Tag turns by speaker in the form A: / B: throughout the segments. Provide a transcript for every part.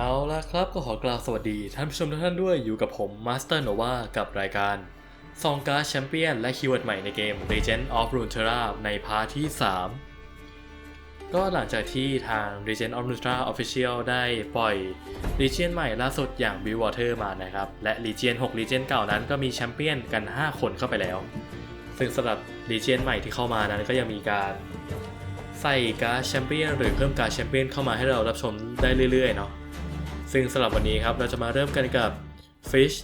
A: เอาละครับก็ขอกล่าวสวัสดีท่านผู้ชมทุกท่านด้วยอยู่กับผมมาสเตอร์โนวากับรายการซองการ์ดแชมเปี้ยนและคีย์เวิร์ดใหม่ในเกม Legend of Runeterra ในพาร์ทที่ 3 ก็หลังจากที่ทาง Legend of Runeterra Official ได้ปล่อย Legion ใหม่ล่าสุดอย่าง b i l Water มานะครับ และ Legion 6 Legion เก่านั้นก็มีแชมเปี้ยนกัน 5 คนเข้าไปแล้ว ซึ่งสำหรับ Legion ใหม่ที่เข้ามานั้นก็ยังมีการใส่การ์ดแชมเปี้ยนหรือเพิ่มการ์ดแชมเปี้ยนเข้ามาให้เรารับชมได้เรื่อยๆเนาะ ซึ่งสำหรับวันนี้ครับเราจะมาเริ่มกันกับ Fish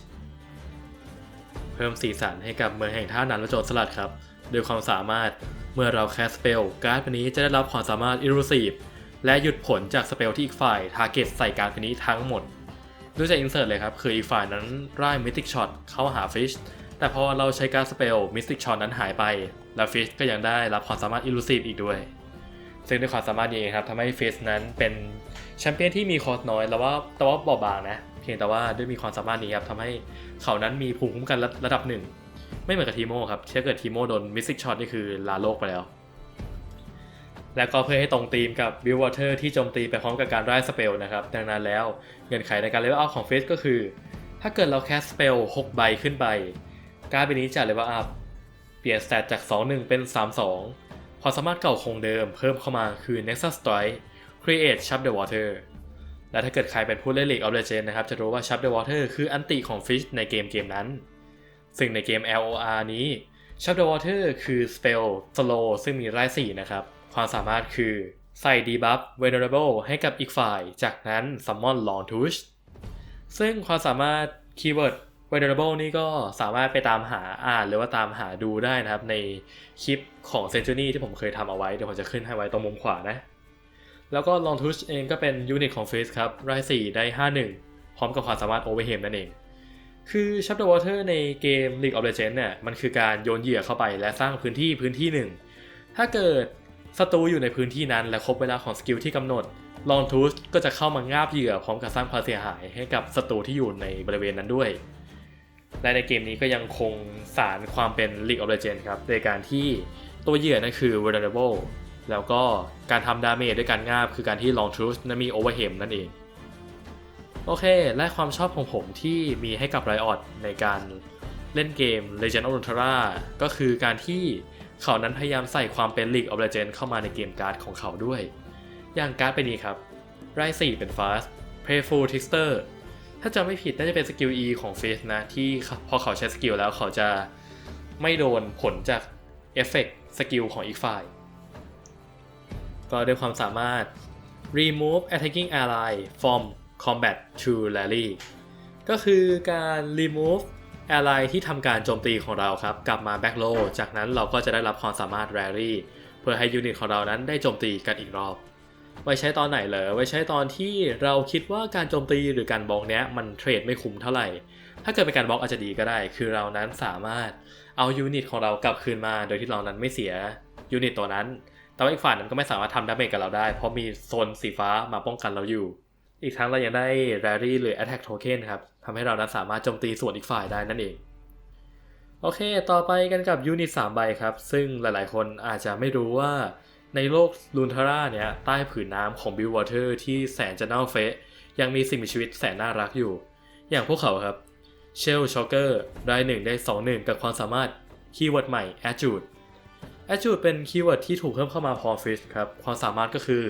A: เพิ่มสีสันให้กับเมืองแห่งท่านันและโจรสลัดครับโดยความสามารถเมื่อเราแคสเปลการ์ดพันนี้จะได้รับความสามารถ Elusive และหยุดผลจากสเปลที่อีกฝ่ายทาร์เก็ตใส่การ์ดพันนี้ทั้งหมดดูจากอินเสิร์ตเลยครับ คืออีกฝ่ายนั้นร่าย Mystic Shot เข้าหา Fish แต่พอเราใช้การ์ดสเปล Mystic Shot นั้นหายไป และ Fish ก็ยังได้รับความสามารถ Elusive อีกด้วย ซึ่งด้วยความสามารถนี้ครับทำให้เฟสนั้นเป็นแชมเปี้ยนที่มีคอร์สน้อยแล้วว่าแต่ว่าเบาบางนะเพียงแต่ว่าด้วยมีความสามารถนี้ครับทำให้เขานั้นมีภูมิคุ้มกันระระดับหนึ่ง ไม่เหมือนกับทีโมครับถ้าเกิดทีโมโดนมิสซิกช็อตนี่คือลาโลกไปแล้ว และก็เพื่อให้ตรงธีมกับบิลวอเตอร์ที่โจมตีไปพร้อมกับการไล่สเปลนะครับดังนั้นแล้วเงื่อนไขในการเลเวลอัพของเฟสก็คือ ถ้าเกิดเราแคสสเปล6ใบขึ้นไปการ์ดใบนี้จะเลเวลอัพเปลี่ยนสเตตจาก 2-1 เป็น 3-2 ความสามารถเก่าคงเดิมเพิ่มเข้ามาคือ Nexus Strike Create Shut the Water และถ้าเกิดใครเป็นผู้เล่น League of Legends นะครับ จะรู้ว่า Shut the Water คืออันติของ Fish ในเกมเกมนั้น ซึ่งในเกม LOR นี้ Shut the Water คือ Spell Slow ซึ่งมีไร่สี่นะครับ ความสามารถคือใส่ Debuff Vulnerable ให้กับอีกฝ่าย จากนั้น Summon Long Touch ซึ่งความสามารถคีย์เวิร์ด Vulnerable นี่ก็สามารถไปตามหาอ่านหรือว่าตามหาดูได้นะครับ ในคลิปของ Century ที่ผมเคยทำเอาไว้ เดี๋ยวผมจะขึ้นให้ไว้ตรงมุมขวานะ แล้วก็ Long Touch เองก็เป็นยูนิตของ Face ครับราย4ได้ 51 พร้อมกับความสามารถ Overhead นั่นเอง คือ Shut the Water ในเกม League of Legends เนี่ยมันคือการโยนเหยื่อเข้าไปและสร้างพื้นที่พื้นที่หนึ่ง ถ้าเกิดศัตรูอยู่ในพื้นที่นั้น และครบเวลาของสกิลที่กำหนด Long Touch ก็จะเข้ามางาบเหยื่อพร้อมกับสร้างความเสียหายให้กับศัตรูที่อยู่ในบริเวณนั้นด้วย และในเกมนี้ก็ยังคงสารความเป็น League of Legends ครับโดยการที่ตัวเหยื่อนั่นคือ vulnerable แล้วก็การทำดาเมจด้วยการงาบคือการที่ long truth นั้นมี overhem นั่นเอง โอเค และความชอบของผมที่มีให้กับ Riot ในการเล่นเกม Legend of Runeterra ก็คือการที่เขานั้นพยายามใส่ความเป็น League of Legends เข้ามาในเกมการ์ดของเขาด้วย อย่างการ์ดไปนี้ครับไร4เป็น fast playful trickster ถ้าจำไม่ผิดน่าจะเป็นสกิล E ของ Face นะ ที่พอเขาใช้สกิลแล้วเขาจะไม่โดนผลจากเอฟเฟกสกิลของอีกฝ่าย ก็ด้วยความสามารถ remove attacking ally from combat to rally ก็คือการ remove ally ที่ทำการโจมตีของเราครับ กลับมา back low จากนั้นเราก็จะได้รับความสามารถ rally เพื่อให้ยูนิตของเรานั้นได้โจมตีกันอีกรอบ ไว้ใช้ตอนไหนเหรอไว้ใช้ตอนที่เราคิดว่าการโจมตีหรือการบล็อกเนี้ยมันเทรดไม่คุ้มเท่าไหร่ ถ้าเกิดเป็นการบล็อกอาจจะดีก็ได้ คือเรานั้นสามารถเอายูนิตของเรากลับคืนมาโดยที่เรานั้นไม่เสียยูนิตตัวนั้น แต่ว่าอีกฝ่ายนั้นก็ไม่สามารถทำดาเมจกับเราได้ เพราะมีโซนสีฟ้ามาป้องกันเราอยู่ อีกทั้งเรายังได้ Rary หรือ Attack Token ครับทำให้เรานั้นสามารถโจมตีส่วนอีกฝ่ายได้นั่นเองโอเค ต่อไปกันกับยูนิต3ใบครับ ซึ่งหลายๆ คนอาจจะไม่รู้ว่า ในโลกลูนทาร่าเนี่ยใต้ผืนน้ำของบิลวอเตอร์ที่แสนจะเน่าเฟะ ยังมีสิ่งมีชีวิตแสนน่ารักอยู่ อย่างพวกเขาครับ เชลช็อกเกอร์ได้1ได้2 1กับความสามารถคีย์เวิร์ดใหม่ a d j u t a d j u t เป็นคีย์เวิร์ดที่ถูกเพิ่มเข้ามาพร้อมฟิชครับ ความสามารถก็คือ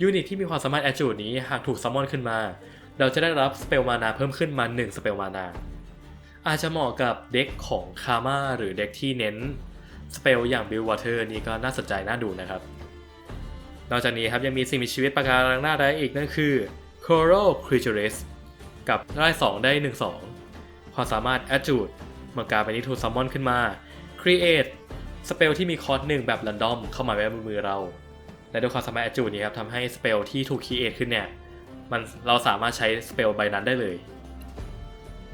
A: ยูนิตที่มีความสามารถ a d j u t นี้หากถูกซัมมอนขึ้นมา เราจะได้รับสเปลมานาเพิ่มขึ้นมา 1 สเปลมานาอาจจะเหมาะกับเด็กของคาม่าหรือเด็กที่เน้นสเปลอย่างบิลวอเตอร์นี่ก็น่าสนใจน่าดูนะครับ นอกจากนี้ครับยังมีสิ่งมีชีวิตประการังหน้าได้อีกนั่นคือ Coral Creatures กับได้2ได้ 1 2 ความสามารถ a d j u t เมื่อการไปนี้ถูกซัมมอนขึ้นมา Create สเปลที่มีคอร์สหนึ่งแบบรันดอมเข้ามาไว้บนมือเรา และด้วยความสามารถ a d j u t นี้ครับทำให้สเปลที่ถูก Create ขึ้นเนี่ยมันเราสามารถใช้สเปลใบนั้นได้เลย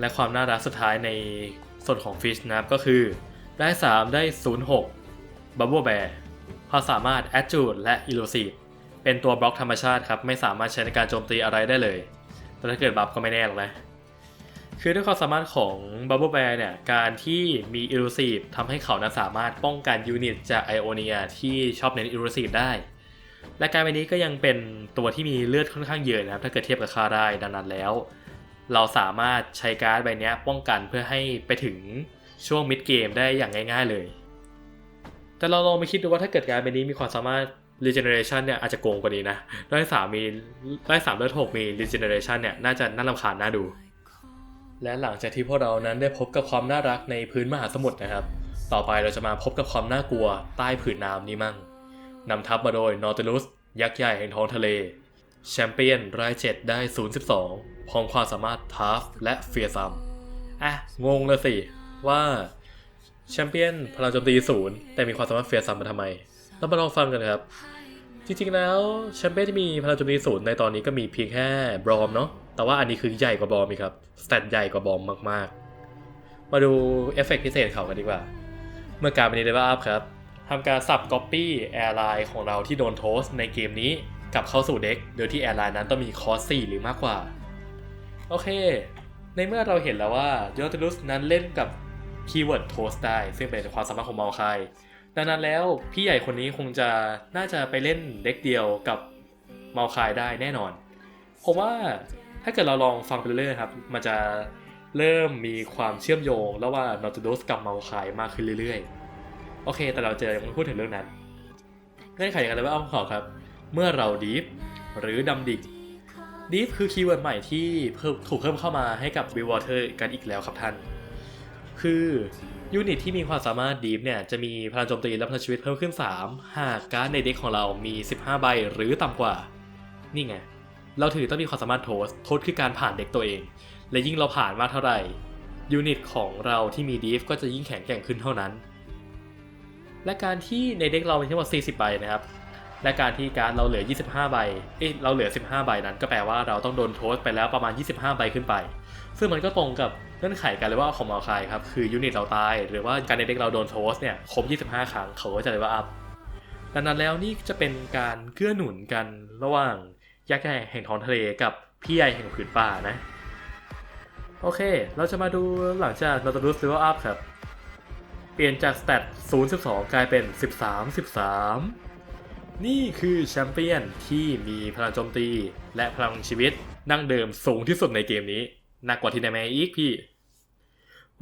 A: และความน่ารักสุดท้ายในส่วนของ Fish นะครับก็คือได้ 3 ได้ 06 Bubble Bear ความสามารถ a d j u t และ Elusive เป็นตัวบล็อกธรรมชาติครับ ไม่สามารถใช้ในการโจมตีอะไรได้เลย แต่ถ้าเกิดบัฟก็ไม่แน่หรอกนะ คือด้วยความสามารถของ Bubble Bear เนี่ย การที่มี Elusive ทำให้เขานั้นสามารถป้องกันยูนิตจากไอโอเนียที่ชอบเน้น Elusive ได้ และการใบนี้ก็ยังเป็นตัวที่มีเลือดค่อนข้างเยอะนะครับ ถ้าเกิดเทียบกับคาได้ดังนั้นแล้ว เราสามารถใช้การ์ดใบนี้ป้องกันเพื่อให้ไปถึงช่วงมิดเกมได้อย่างง่าย ๆ เลย แต่เราลองไปคิดดูว่าถ้าเกิดการ์ดใบนี้มีความสามารถ regeneration เนี่ยอาจจะโกงกว่านี้นะได้สามมีได้สามเลือดหกมี regeneration เนี่ยน่าจะน่ารำคาญน่าดู และหลังจากที่พวกเรานั้นได้พบกับความน่ารักในพื้นมหาสมุทรนะครับ ต่อไปเราจะมาพบกับความน่ากลัวใต้ผืนน้ำนี้มั่งนำทัพมาโดยนอร์ u ลุสยักษ์ใหญ่แห่งท้องทะเล แชมเปี้ยนรายเจ็ดได้ 012พร้อมความสามารถทาฟและเฟียซัมอะงงเลยสิว่า แชมเปี้ยนพลังโจมตีศูนย์แต่มีความสามารถเฟียซัมมาทำไม เรามาลองฟังกันครับ จริงๆแล้วแชมเปี้ยนที่มีพลังโจมตีศูนย์ในตอนนี้ก็มีเพียงแค่บรอมเนาะแต่ว่าอันนี้คือใหญ่กว่าบรอมอีกครับสเตตใหญ่กว่าบรอมมากๆ มาดูเอฟเฟกต์พิเศษเขากันดีกว่า เมื่อการเป็นเลเวลอัพครับทำการสับก๊อปปี้แอร์ไลน์ของเราที่โดนโทสในเกมนี้กลับเข้าสู่เด็กโดยที่แอร์ไลน์นั้นต้องมีคอส4หรือมากกว่า โอเค ในเมื่อเราเห็นแล้วว่ายอร์ติลุสนั้นเล่นกับ คีย์เวิร์ดโทสได้ ซึ่งเป็นความสามารถของเมาคายดังนั้นแล้วพี่ใหญ่คนนี้คงจะน่าจะไปเล่นเด็กเดียวกับเมาคายได้แน่นอน ผมว่าถ้าเกิดเราลองฟังไปเรื่อยๆครับ มันจะเริ่มมีความเชื่อมโยงระหว่างนอตูดสกับเมาคายมากขึ้นเรื่อยๆ โอเค แต่เราเจอยังไม่พูดถึงเรื่องนั้น เงื่อนไขอย่างไรว่าอ้อมขอครับ เมื่อเราดีฟหรือดำดิ่งดีฟคือคีย์เวิร์ดใหม่ที่เพิ่มถูกเพิ่มเข้ามาให้กับวิววอเตอร์กันอีกแล้วครับท่าน คือยูนิตที่มีความสามารถดีฟเนี่ยจะมีพลังโจมตีและพลังชีวิตเพิ่มขึ้น 3 หากการ์ดในเด็กของเรามี 15 ใบหรือต่ำกว่า นี่ไง เราถือต้องมีความสามารถโทสโทสคือการผ่านเด็กตัวเอง และยิ่งเราผ่านมากเท่าไหร่ยูนิตของเราที่มีดีฟก็จะยิ่งแข็งแกร่งขึ้นเท่านั้น และการที่ในเด็กเรามีทั้งหมด40 ใบนะครับ และการที่การดเราเหลือ 25 ใบ เอ้ยเราเหลือ 15 ใบนั้นก็แปลว่าเราต้องโดนโทสไปแล้วประมาณ 25 ใบขึ้นไป ซึ่งมันก็ตรงกับเงื่อนไขกันเลยว่าของมาคายครับ คือยูนิตเราตาย หรือว่าการในเด็กเราโดนโทสเนี่ยครบ 25 ครั้งเขาก็จะเลยว่าอัพ ดังนั้นแล้วนี่จะเป็นการเกื้อหนุนกันระหว่างยักษ์ใหญ่แห่งท้องทะเลกับพี่ใหญ่แห่งผืนป่านะ โอเค เราจะมาดูหลังจากเราจะรู้ level up ครับ เปลี่ยนจากสเตต0 12 กลายเป็น 13 13 นี่คือแชมเปี้ยนที่มีพลังโจมตี และพลังชีวิตดั้งเดิมสูงที่สุดในเกมนี้หนักกว่าทีนแมอีกพี่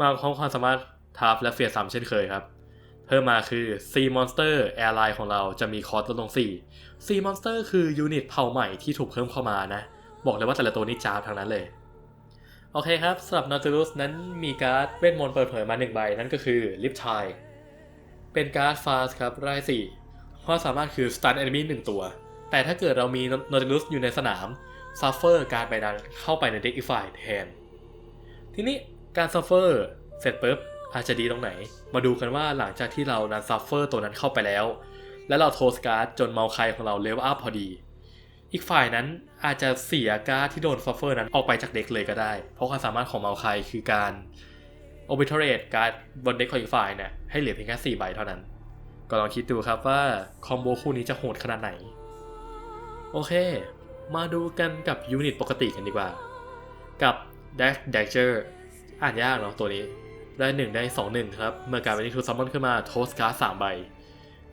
A: มาพร้อมความสามารถทาร์ฟและเฟียร์ซัมเช่นเคยครับ เพิ่มมาคือ C Monster Airline ของเราจะมีคอร์สลดลง 4 C Monster คือยูนิตเผ่าใหม่ที่ถูกเพิ่มเข้ามานะ บอกเลยว่าแต่ละตัวนี่จ้าทั้งนั้นเลย โอเคครับสำหรับ Nautilus นั้นมีการ์ดเวทมนต์เปิดเผยมา 1 ใบ นั่นก็คือ Lip t i เป็นการ์ด Fast ครับราย4 ความสามารถคือ Stun Enemy 1ตัว แต่ถ้าเกิดเรามี Nautilus อยู่ในสนาม Suffer การ์ดใบนั้นเข้าไปใน Deck อีกฝ่ายแทน ทีนี้การ Suffer เสร็จปุ๊บอาจจะดีตรงไหน มาดูกันว่าหลังจากที่เรานั้น Suffer ตัวนั้นเข้าไปแล้ว และเราโทสการ์ดจนเมาคายของเราเลเวลอัพพอดี อีกฝ่ายนั้นอาจจะเสียการ์ดที่โดนซัฟเฟอร์นั้นออกไปจากเด็กเลยก็ได้ เพราะความสามารถของเมาคายคือการ o b i t u r a t e การ์ดบนเด็กของอีกฝ่ายเนี่ยให้เหลือเพียงแค่4ใบเท่านั้น ก็ลองคิดดูครับว่าคอมโบคู่นี้จะโหดขนาดไหน โอเค มาดูกันกับยูนิตปกติกันดีกว่า กับ Dash Dasher อ่านยากเนาะตัวนี้ ได้ 1 ได้ 2 1 ครับ เมื่อการเป็นทูซัมมอนขึ้นมาโทสการ์ด3ใบ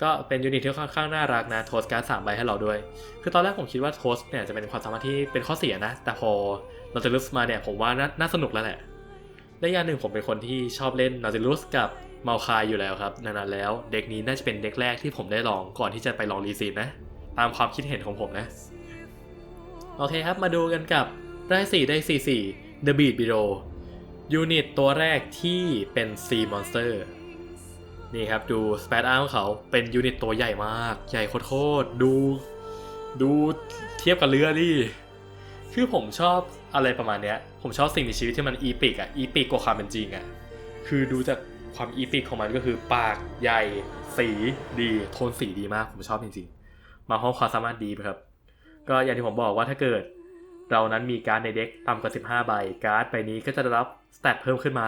A: ก็เป็นยูนิตที่ค่อนข้างน่ารักนะโทสการ์ดสามใบให้เราด้วย คือตอนแรกผมคิดว่าโทสเนี่ยจะเป็นความสามารถที่เป็นข้อเสียนะ แต่พอนาติลุสมาเนี่ยผมว่าน่าสนุกแล้วแหละและอย่างหนึ่งผมเป็นคนที่ชอบเล่นนาติลุสกับ มาคายอยู่แล้วครับดังนั้นแล้ว เด็กนี้น่าจะเป็นเด็กแรกที่ผมได้ลองก่อนที่จะไปลองรีซีนนะ ตามความคิดเห็นของผมนะ โอเคครับมาดูกันกับได้4ได้4 4 The Beat Below ยูนิตตัวแรกที่เป็น C Monster นี่ครับดูสเปซอาร์ของเขาเป็นยูนิตตัวใหญ่มาก ใหญ่โคตรดู ดูเทียบกับเรือดิคือผมชอบอะไรประมาณเนี้ย ผมชอบสิ่งมีชีวิตที่มันอีพิกอะอีพิกกว่าความเป็นจริงอะคือดูจาก ความอีพิกของมันก็คือปากใหญ่ สีดีโทนสีดีมาก ผมชอบจริงๆ มาพร้อมความสามารถดีครับ ก็อย่างที่ผมบอกว่าถ้าเกิด เรานั้นมีการ์ดในเด็กต่ำกว่า 15 ใบ การ์ดใบนี้ก็จะได้รับสเตตเพิ่มขึ้นมา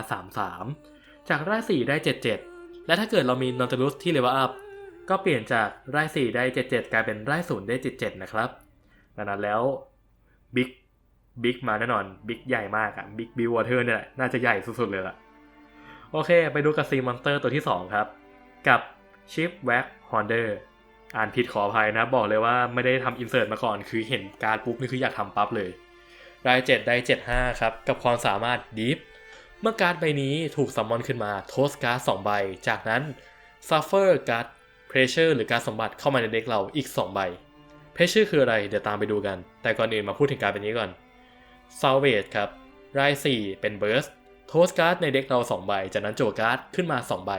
A: 3-3 จากร่าย4ได้ 7-7 และถ้าเกิดเรามีนอต u ลุสที่เลเวลอัพก็เปลี่ยนจากร่าย4ได้ 7-7 กลายเป็นร่าย0ได้ 7-7 นะครับดังนั้นแล้วบิ๊กบิ๊กมาแน่นอนบิ๊กใหญ่มากอะบิ๊กบิววอเทอร์เนี่ยแหละน่าจะใหญ่สุดๆเลยล่ะ โอเค ไปดูกับซีมอนสเตอร์ตัวที่ 2 ครับ กับชิปแว็กฮอนเดอร์อ่านผิดขออภัยนะ บอกเลยว่าไม่ได้ทำอินเสิร์ตมาก่อน คือเห็นการปุ๊บนี่คืออยากทำปั๊บเลย ราย 7 ได้ 75 ครับ กับความสามารถดีฟเมื่อการ์ดใบนี้ถูกซัมมอนขึ้นมาโทสการ์ด2ใบ จากนั้นซัฟเฟอร์การ์ดเพรสเชอร์หรือการสมบัติเข้ามาในเด็กเราอีก 2 ใบเพรสเชอร์คืออะไร เดี๋ยวตามไปดูกัน แต่ก่อนอื่นมาพูดถึงการ์ดใบนี้ก่อนซาวเวดครับราย 4 เป็นเบิร์ส โทสการ์ดในเด็กเรา2ใบ จากนั้นโจการ์ดขึ้นมา 2 ใบ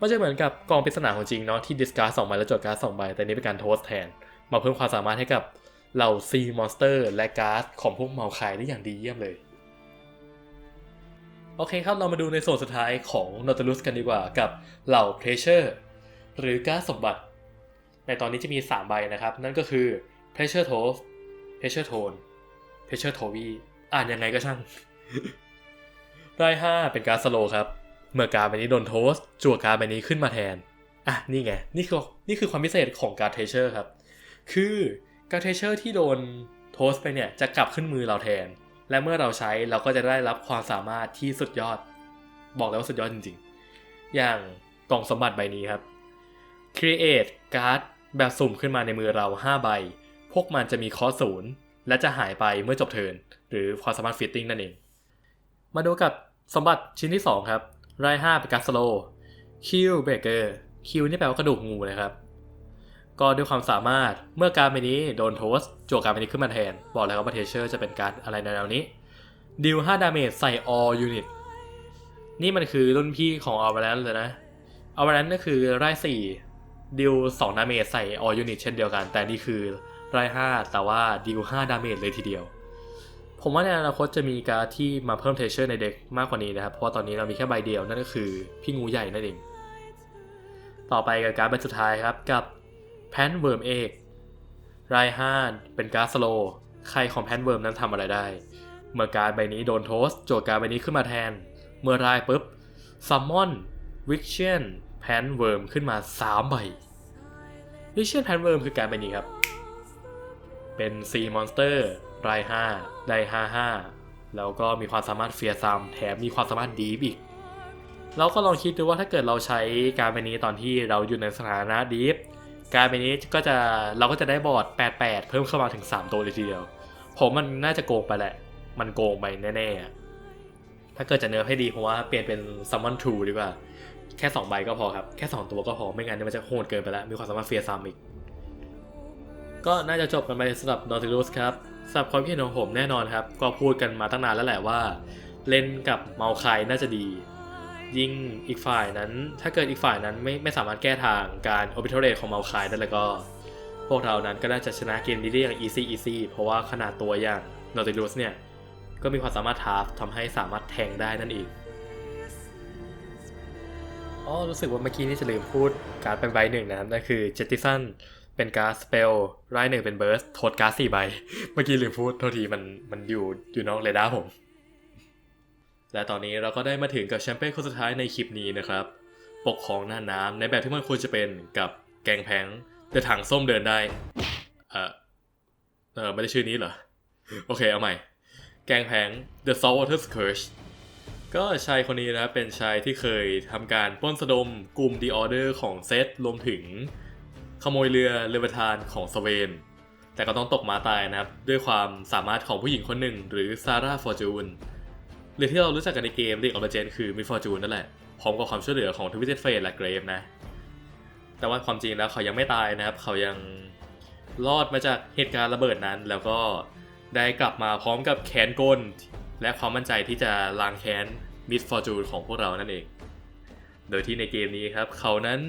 A: มันจะเหมือนกับกองปริศนาของจริงเนาะที่ดิสการ์ดสองใบแล้วโจการ์ดสองใบ แต่นี่เป็นการโทสแทน มาเพิ่มความสามารถให้กับเหล่าซีมอนสเตอร์และการ์ดของพวกเมาคายได้อย่างดีเยี่ยมเลย โอเคครับ เรามาดูในส่วนสุดท้ายของ Nautilus กันดีกว่ากับเหล่า Pressure หรือการ์ดสมบัติ ในตอนนี้จะมี 3 ใบนะครับ นั่นก็คือ Pressure Toast Pressure Tone Pressure t o v y อ่านยังไงก็ช่าง ราย5เป็นการ์ดสโลครับ เมื่อการ์ดใบนี้โดนโทสจั่วการ์ดใบนี้ขึ้นมาแทน อะนี่ไง นี่คือนี่คือความพิเศษของการ์ดเทเชอร์ครับ คือการ์ดเทเชอร์ที่โดนโทสไปเนี่ยจะกลับขึ้นมือเราแทน และเมื่อเราใช้เราก็จะได้รับความสามารถที่สุดยอด บอกแล้วว่าสุดยอดจริงๆ อย่างกล่องสมบัติใบนี้ครับ Create การ์ดแบบสุ่มขึ้นมาในมือเรา 5 ใบ พวกมันจะมีคอศูนย์และจะหายไปเมื่อจบเทิร์นหรือความสามารถฟิตติ้งนั่นเอง มาดูกับ สมบัติชิ้นที่ 2 ครับราย5เป็นการสโลคิวเบเกอร์คิวนี่แปลว่ากระดูกงูนะครับ ก็ด้วยความสามารถเมื่อการไปนี้โดนโทสจวกการไปนี้ขึ้นมาแทน บอกแล้วว่าเทเชอร์จะเป็นการอะไรในแนวนี้ดิว5ดาเมจใส่ all unit นี่มันคือรุ่นพี่ของ a v a l a n c e เลยนะ a v a l a n c e ก็คือราย4ดิว2ดาเมจใส่ all unit เช่นเดียวกัน แต่นี่คือราย5แต่ว่าดิว5ดาเมจเลยทีเดียว ผมว่าในอนาคตจะมีการที่มาเพิ่มเทเชอร์ในเด็กมากกว่านี้นะครับ เพราะาตอนนี้เรามีแค่ใบเดียวนั่นก็คือพี่งูใหญ่นั่นเอง ต่อไปกับการดใบสุดท้ายครับกับแพนเวิร์มเอกไราย5เป็นการ์ดสโลใครของแพนเวิร์มนั้นทำอะไรได้ เมื่อการดใบนี้โดนโทสโจทย์การดใบนี้ขึ้นมาแทน เมื่อรายปุ๊บซัมมอนวิกเชนแพนเวิร์มขึ้นมา3ใบวิกเชนแพนเวิร์มคือการดใบนี้ครับ เป็นซีมอนสเตอร์ ราย5ได้55แล้วก็มีความสามารถเฟียร์ซัมแถมมีความสามารถดีฟอีก เราก็ลองคิดดูว่าถ้าเกิดเราใช้การไปนี้ตอนที่เราอยู่ในสถานะดีฟการไปนี้ก็จะเราก็จะได้บอร์ด 88 เพิ่มเข้ามาถึง 3 ตัวเลยทีเดียว ผมมันน่าจะโกงไปแหละ มันโกงไปแน่ๆ ถ้าเกิดจะเนื้อให้ดีเพราะว่าเปลี่ยนเป็น Summon True ดีกว่า แค่ 2 ใบก็พอครับ แค่ 2 ตัวก็พอไม่งั้นมันจะโหดเกินไปแล้ว มีความสามารถเฟียร์ซัมอีก ก็น่าจะจบกันไปสำหรับ Nautilus ครับ สำหรับความคิดเห็นของผมแน่นอนครับ ก็พูดกันมาตั้งนานแล้วแหละว่า เล่นกับเมาคายน่าจะดี ยิ่งอีกฝ่ายนั้น ถ้าเกิดอีกฝ่ายนั้นไม่ไม่สามารถแก้ทางการ orbital rate ของเมาคายได้แล้วก็ พวกเรานั้นก็น่าจะชนะเกมนี้ได้อย่าง easy easy เพราะว่าขนาดตัวอย่าง Nautilus เนี่ยก็มีความสามารถทาร์ฟทำให้สามารถแทงได้นั่นเองอ๋อรู้สึกว่าเมื่อกี้นี่จะลืมพูดการเป็นใบหนึ่งนะครับนั่นคือ Jettison เป็นการ์ดสเปลรายหนึ่งเป็นเบิร์สโทษการ์ดสี่ใบ เมื่อกี้ลืมพูดโทษทีมันมันอยู่อยู่นอกเรดาร์ผม และตอนนี้เราก็ได้มาถึงกับแชมเปี้ยนคนสุดท้ายในคลิปนี้นะครับ ปกของหน้าน้ำในแบบที่มันควรจะเป็นกับแกงแพงแต่ถังส้มเดินได้ เออเออไม่ได้ชื่อนี้เหรอ โอเคเอาใหม่ แกงแพง The Saltwater Scourge ก็ชายคนนี้นะครับเป็นชายที่เคยทำการปล้นสะดมกลุ่ม The Order ของเซตรวมถึง ขโมยเรือเรือประทานของสเวน แต่ก็ต้องตกมาตายนะครับ ด้วยความสามารถของผู้หญิงคนหนึ่ง หรือซาร่าฟอร์จูนหรือที่เรารู้จักกันในเกม League of Legends คือมิฟอร์จูนนั่นแหละ พร้อมกับความช่วยเหลือของทวิตเตอร์เฟสและเกรฟนะ แต่ว่าความจริงแล้วเขายังไม่ตายนะครับ เขายังรอดมาจากเหตุการณ์ระเบิดนั้น แล้วก็ได้กลับมาพร้อมกับแขนกลและความมั่นใจที่จะล้างแค้นมิสฟอร์จูนของพวกเรานั่นเอง โดยที่ในเกมนี้ครับ เขานั้น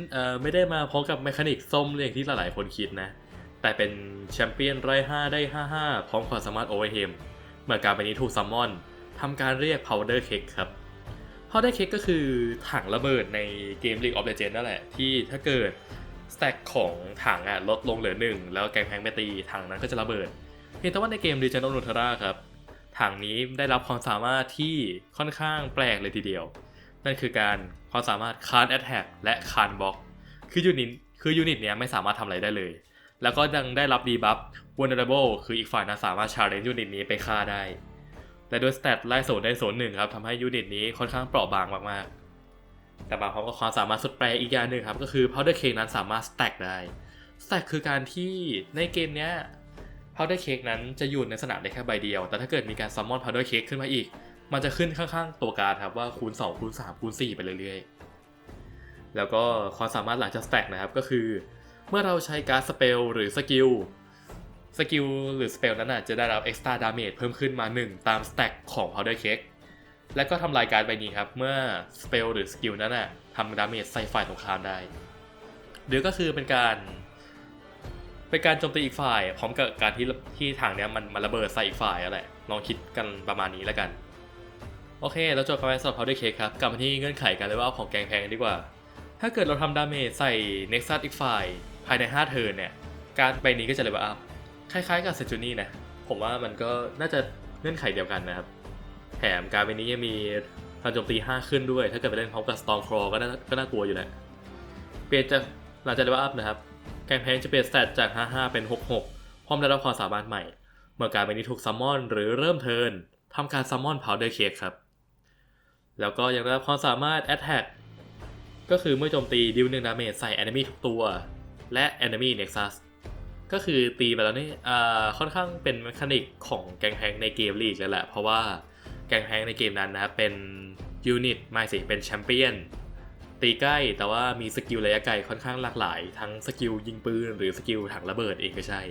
A: ไม่ได้มาพร้อมกับแมคานิกส้มอย่างที่หลายๆคนคิดนะ แต่เป็นแชมเปี้ยนไร่5ได้ 55 พร้อมความสามารถโอเวอร์เฮมเมื่อการไปนี้ถูกซัมมอนทำการเรียก Powder Cake ครับ Powder Cake ก็คือถังระเบิดในเกม League of Legends นั่นแหละ ที่ถ้าเกิดสแต็กของถังอะลดลงเหลือหนึ่งแล้วแกงแพงไปตีถังนั้นก็จะระเบิดเพียงแต่ว่าในเกม Legend of Runeterra ครับถังนี้ได้รับความสามารถที่ค่อนข้างแปลกเลยทีเดียว นั่นคือการความสามารถคานแอ t แทกและคานบล็อกคือยูนิตคือยูนิตเนี้ยไม่สามารถทำอะไรได้เลย แล้วก็ยังได้รับดีบัฟ vulnerable คืออีกฝ่ายนั้นสามารถชาเลนจ์ยูนิตนี้ไปฆ่าได้และด้วยสเตตไล่โซนได้โซนหนึ่งครับทำให้ยูนิตนี้ค่อนข้างเปราะบางมากๆ แต่มาพร้อมกับความสามารถสุดแปลกอีกอย่างหนึ่งครับก็คือ powder cake นั้นสามารถสแต็กได้สแต็กคือการที่ในเกมเนี้ย powder cake นั้นจะอยู่ในสนามได้แค่ใบเดียว แต่ถ้าเกิดมีการซัมมอน powder cake ขึ้นมาอีก มันจะขึ้นข้างๆตัวการ์ดครับว่าคูณ2คูณ3คูณ4ไปเรื่อยๆ แล้วก็ความสามารถหลังจากสแต็กนะครับก็คือ เมื่อเราใช้การ์ดสเปลหรือสกิลสกิลหรือสเปลนั้นน่ะจะได้รับ extra damage เพิ่มขึ้นมา 1 ตามสแต็กของ powder cake และก็ทำลายการ์ดใบนี้ครับเมื่อสเปลหรือสกิลนั้นน่ะทำดาเมจใส่ฝ่ายตรงข้ามได้ หรือก็คือเป็นการเป็นการโจมตีอีกฝ่าย พร้อมกับการที่ที่ทางเนี้ยมันมันระเบิดใส่อีกฝ่ายอะไรลองคิดกันประมาณนี้แล้วกัน โอเค เราจบกันไปสำหรับ powder cake ครับ กลับมาที่เงื่อนไขกันเลยว่าเอาของแกงแพงดีกว่า ถ้าเกิดเราทำดาเมจใส่ Nexus อีกฝ่ายภายใน 5 เทิร์นเนี่ย การใบนี้ก็จะเลเวลอัพ คล้ายๆกับเซจูนี่นะ ผมว่ามันก็น่าจะเงื่อนไขเดียวกันนะครับ แถมการใบนี้ยังมีพลังโจมตี 5 ขึ้นด้วย ถ้าเกิดไปเล่นพร้อมกับ Stormclaw ก็น่าก็น่ากลัวอยู่แหละ เปลี่ยนจากหลังจากเลเวลอัพนะครับ แกงแพงจะเปลี่ยนสเตตจาก 55 เป็น 66 พร้อมได้รับความสามารถใหม่ เมื่อการใบนี้ถูกซัมมอนหรือเริ่มเทิร์นทำการซัมมอน Powder Cake ครับ แล้วก็ยังได้รับความสามารถ Attack ก็คือเมื่อโจมตีดิวหนึ่งดาเมจใส่ Enemy ทุกตัว และ Enemy Nexus ก็คือตีไปแล้วนี่อ่าค่อนข้างเป็นมคานิกของแกงแพงในเกมลีกเลยแหละ เพราะว่าแกงแพงในเกมนั้นนะครับเป็นยูนิตไม่สิเป็นแชมเปี้ยนตีใกล้แต่ว่ามีสกิลระยะไกลค่อนข้างหลากหลาย ทั้งสกิลยิงปืนหรือสกิลถังระเบิดเองก็ใช่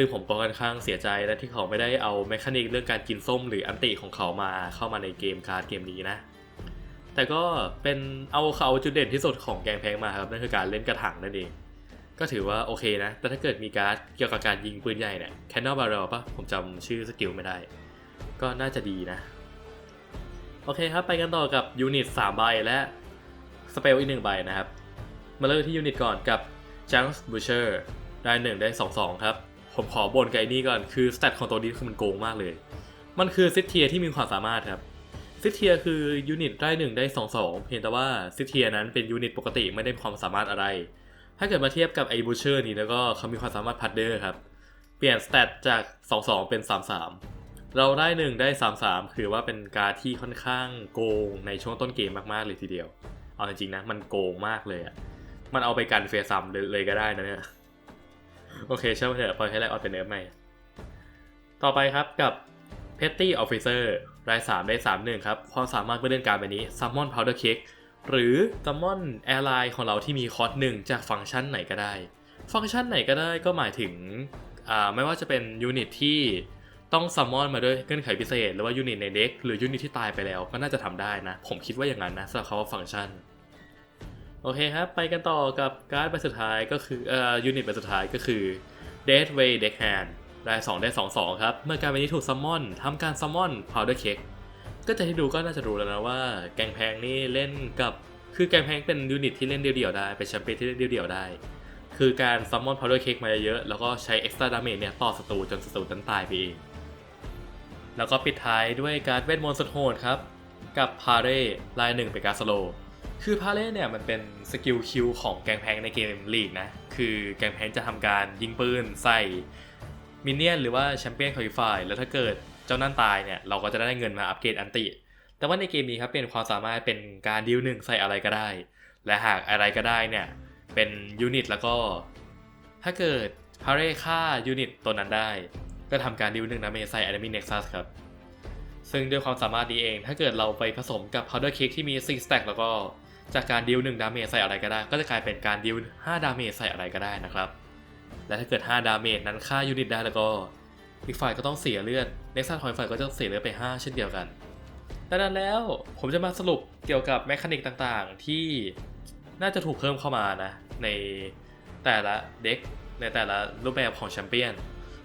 A: ซึ่งผมก็ค่อนข้างเสียใจและที่เขาไม่ได้เอาแมคานิกเรื่องการกินส้มหรืออันติของเขามาเข้ามาในเกมการ์ดเกมนี้นะ แต่ก็เป็นเอาเขาจุดเด่นที่สุดของแกงแพงมาครับนั่นคือการเล่นกระถางนั่นเอง ก็ถือว่าโอเคนะ แต่ถ้าเกิดมีการ์ดเกี่ยวกับการยิงปืนใหญ่เนี่ย Cannon Barrel ปะผมจำชื่อสกิลไม่ได้ ก็น่าจะดีนะ โอเคครับไปกันต่อกับยูนิต3ใบและสเปลอีก1ใบนะครับ มาเริ่มที่ยูนิตก่อนกับ j u n k Butcher ได้1ได้ 2 2 ครับ ผมขอบ่นกับไอ้นี่ก่อนคือสเตตของตัวนี้คือมันโกงมากเลย มันคือซิทเทียที่มีความสามารถครับซิทเทียคือยูนิตได้1ได้2 2 เพียงแต่ว่าซิทเทียนั้นเป็นยูนิตปกติไม่ได้มีความสามารถอะไร ถ้าเกิดมาเทียบกับไอ้บูเชอร์นี่แล้วก็เขามีความสามารถพัดเดอร์ครับ เปลี่ยนสเตตจาก 2-2 เป็น 3-3 เราได้ 1 ได้ 3-3 คือว่าเป็นการที่ค่อนข้างโกงในช่วงต้นเกมมากๆเลยทีเดียว เอาจริงๆนะมันโกงมากเลยอะมันเอาไปกันเฟซัมเลยก็ได้นะเนี่ย โอเคเชื่อเถอะปล่อให้ไลออนเป็นเนื้อใหม่ต่อไปครับกับ Petty Officer ราย 3 ได้ 3 1 ครับ ความสามารถเมื่อเล่นการแบบนี้ Summon Powder Cake หรือ Summon Airline ของเราที่มีคอร์สหนึ่งจากฟังก์ชันไหนก็ได้ ฟังก์ชันไหนก็ได้ก็หมายถึง ไม่ว่าจะเป็นยูนิตที่ต้องซัมมอนมาด้วยเงื่อนไขพิเศษ หรือว่ายูนิตในเด็กหรือยูนิตที่ตายไปแล้วก็น่าจะทำได้นะ ผมคิดว่าอย่างนั้นนะสำหรับคำว่าฟังก์ชัน โอเคครับ ไปกันต่อกับการ์ดใบสุดท้ายก็คือเอ่อยูนิตใบสุดท้ายก็คือ Death Way Deckhand ได้2ได้2 2 ครับ เมื่อการใบนี้ถูกซัมมอนทำการซัมมอน Powder Cake ก็จะที่ดูก็น่าจะรู้แล้วนะว่า แกงแพงนี่เล่นกับคือแกงแพงเป็นยูนิตที่เล่นเดี่ยวๆได้ เป็นแชมเปี้ยนที่เล่นเดี่ยวๆได้ คือการซัมมอน Powder Cake มาเยอะๆแล้วก็ใช้ Extra Damage เนี่ยต่อศัตรูจนศัตรูนั้นตายไปเองแล้วก็ปิดท้ายด้วยการเวทมนต์สุดโหดครับกับพาเร่ลายหนึ่งเป็นการสโล คือพาเร่เนี่ยมันเป็นสกิลคิวของแกงแพงในเกมลีกนะ คือแกงแพงจะทำการยิงปืนใส่มินเนี่ยนหรือว่าแชมเปี้ยนคอลิฟายแล้วถ้าเกิดเจ้านั่นตายเนี่ยเราก็จะได้เงินมาอัปเกรดอันติ แต่ว่าในเกมนี้ครับเป็นความสามารถเป็นการดิวหนึ่งใส่อะไรก็ได้ และหากอะไรก็ได้เนี่ยเป็นยูนิตแล้วก็ ถ้าเกิดพาเร่ฆ่ายูนิตตัวนั้นได้ ก็ทำการดิวหนึ่งนะเมใส่ Enemy Nexus ครับซึ่งด้วยความสามารถนี้เอง ถ้าเกิดเราไปผสมกับ Powder Cake ที่มี4 stack แล้วก็ จากการดิว1ดาเมจใส่อะไรก็ได้ ก็จะกลายเป็นการดิว5ดาเมจใส่อะไรก็ได้นะครับ และถ้าเกิด 5 ดาเมจนั้นฆ่ายูนิตได้แล้วก็อีกฝ่ายก็ต้องเสียเลือด Nexus ของอีกฝ่ายก็จะเสียเลือดไป 5 เช่นเดียวกันดังนั้นแล้วผมจะมาสรุปเกี่ยวกับแมคานิกต่างๆ ที่น่าจะถูกเพิ่มเข้ามานะในแต่ละเด็กในแต่ละรูปแบบของแชมเปี้ยน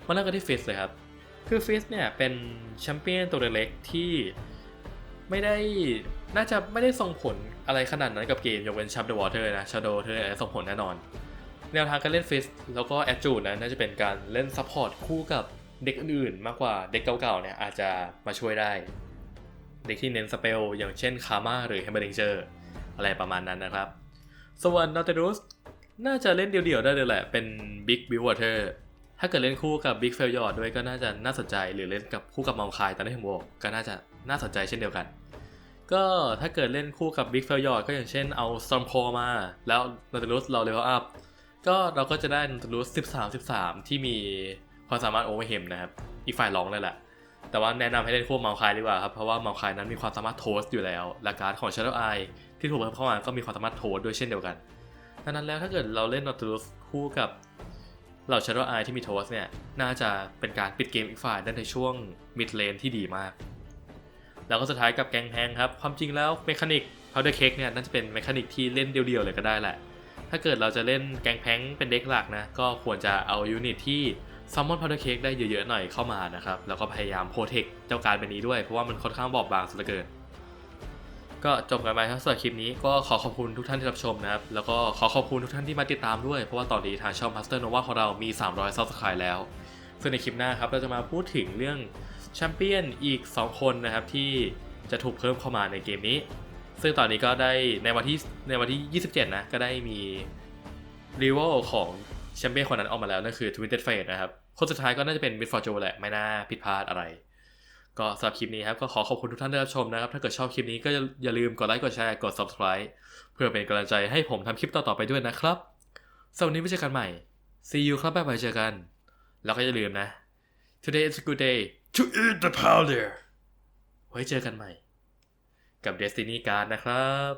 A: มาเริ่มกันที่ฟิสเลยครับ คือฟิสเนี่ยเป็นแชมเปี้ยนตัวเล็กที่ไม่ได้ น่าจะไม่ได้ส่งผลอะไรขนาดนั้นกับเกมยกเว้นชับเดอะวอเตอร์นะชาโดเธอร์ส่งผลแน่นอน แนวทางการเล่นฟิสแล้วก็แอดจูดนะน่าจะเป็นการเล่นซัพพอร์ตคู่กับเด็กอื่นๆมากกว่าเด็กเก่าๆเนี่ยอาจจะมาช่วยได้ เด็กที่เน้นสเปลอย่างเช่นคาม่าหรือแฮมเบอร์ดิงเจอร์อะไรประมาณนั้นนะครับ ส่วนนอตเตรุสน่าจะเล่นเดี่ยวๆได้เลยแหละ เป็นบิ๊กบิววอเตอร์ถ้าเกิดเล่นคู่กับบิ๊กเฟลยอดด้วยก็น่าจะน่าสนใจหรือเล่นกับคู่กับมองคายตอนที่ผมบอกก็น่าจะน่าสนใจเช่นเดียวกัน ก็ถ้าเกิดเล่นคู่กับบิ๊กเฟลยอดก็อย่างเช่นเอา Stormclaw มา แล้วนอตเตรุสเราเลเวลอัพ ก็เราก็จะได้นันทรุส13 13 ที่มีความสามารถโอเวอร์เฮมนะครับ อีกฝ่ายร้องเลยแหละ แต่ว่าแนะนำให้เล่นคู่เมาคายดีกว่าครับ เพราะว่าเมาคายนั้นมีความสามารถโทสอยู่แล้ว และการ์ดของ Shadow Eye ที่ถูกเพิ่มเข้ามาก็มีความสามารถโทสด้วยเช่นเดียวกันดังนั้นแล้วถ้าเกิดเราเล่นนันทรุสคู่กับเหล่า Shadow Eye ที่มีโทสเนี่ยน่าจะเป็นการปิดเกมอีกฝ่ายได้ในช่วงมิดเลนที่ดีมาก แล้วก็สุดท้ายกับแกงแพงครับ ความจริงแล้วเมคานิก powder cake เนี่ยน่าจะเป็นเมคานิกที่เล่นเดียวๆเลยก็ได้แหละ ถ้าเกิดเราจะเล่นแกงแพงเป็นเด็กหลักนะ ก็ควรจะเอายูนิตที่ซัมมอนพาวเดอร์เค้กได้เยอะๆหน่อยเข้ามานะครับ แล้วก็พยายามโปรเทคเจ้าการเป็นนี้ด้วย เพราะว่ามันค่อนข้างบอบบางสุดเหลือเกิน ก็จบกันไปครับสำหรับคลิปนี้ก็ขอขอบคุณทุกท่านที่รับชมนะครับ แล้วก็ขอขอบคุณทุกท่านที่มาติดตามด้วย เพราะว่าตอนนี้ทางช่อง Master Nova ของเรามี 300 Subscribe แล้ว ซึ่งในคลิปหน้าครับเราจะมาพูดถึงเรื่อง แชมเปี้ยนอีก 2 คนนะครับที่จะถูกเพิ่มเข้ามาในเกมนี้ ซึ่งตอนนี้ก็ได้ในวันที่ในวันที่ 27 นะก็ได้มีรีเวลของแชมเปี้ยนคนนั้นออกมาแล้วนั่นคือ Twisted Fate นะครับ คนสุดท้ายก็น่าจะเป็น Mid f o r t u n e แหละ ไม่น่าผิดพลาดอะไร ก็สำหรับคลิปนี้ครับ ก็ขอขอบคุณทุกท่านที่รับชมนะครับ ถ้าเกิดชอบคลิปนี้ก็อย่าลืมกดไลค์กดแชร์กด subscribe เพื่อเป็นกำลังใจให้ผมทำคลิปต่อๆไปด้วยนะครับสำหรับวันนี้ไว้เจอกันใหม่ see you ครับบ๊ายบายเจอกัน แล้วก็อย่าลืมนะ today is a good day to eat the powder ไว้เจอกันใหม่ กับ Destiny Card นะครับ